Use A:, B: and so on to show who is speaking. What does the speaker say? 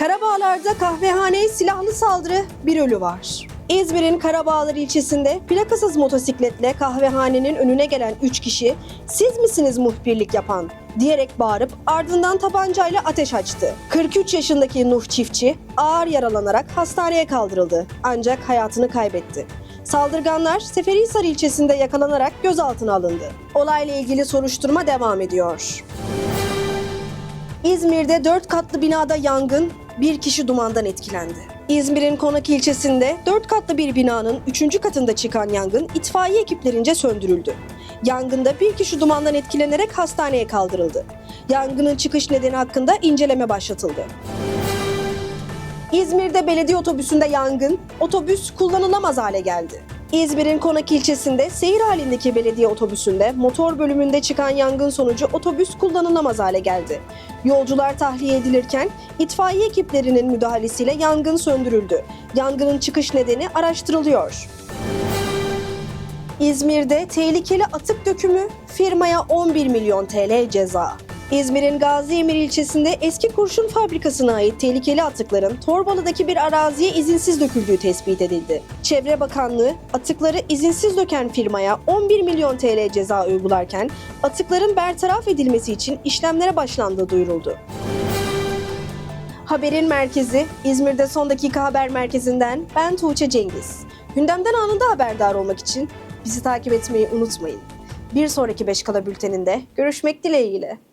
A: Karabağlar'da kahvehaneye silahlı saldırı bir ölü var. İzmir'in Karabağlar ilçesinde plakasız motosikletle kahvehanenin önüne gelen 3 kişi siz misiniz muhbirlik yapan diyerek bağırıp ardından tabancayla ateş açtı. 43 yaşındaki Nuh Çiftçi ağır yaralanarak hastaneye kaldırıldı ancak hayatını kaybetti. Saldırganlar Seferihisar ilçesinde yakalanarak gözaltına alındı. Olayla ilgili soruşturma devam ediyor. İzmir'de 4 katlı binada yangın, bir kişi dumandan etkilendi. İzmir'in Konak ilçesinde 4 katlı bir binanın 3. katında çıkan yangın itfaiye ekiplerince söndürüldü. Yangında bir kişi dumandan etkilenerek hastaneye kaldırıldı. Yangının çıkış nedeni hakkında inceleme başlatıldı. İzmir'de belediye otobüsünde yangın, otobüs kullanılamaz hale geldi. İzmir'in Konak ilçesinde seyir halindeki belediye otobüsünde motor bölümünde çıkan yangın sonucu otobüs kullanılamaz hale geldi. Yolcular tahliye edilirken itfaiye ekiplerinin müdahalesiyle yangın söndürüldü. Yangının çıkış nedeni araştırılıyor. İzmir'de tehlikeli atık dökümü firmaya 11 milyon TL ceza. İzmir'in Gaziemir ilçesinde eski kurşun fabrikasına ait tehlikeli atıkların Torbalı'daki bir araziye izinsiz döküldüğü tespit edildi. Çevre Bakanlığı atıkları izinsiz döken firmaya 11 milyon TL ceza uygularken atıkların bertaraf edilmesi için işlemlere başlandığı duyuruldu. Haberin merkezi İzmir'de son dakika haber merkezinden ben Tuğçe Cengiz. Gündemden anında haberdar olmak için bizi takip etmeyi unutmayın. Bir sonraki Beşkala bülteninde görüşmek dileğiyle.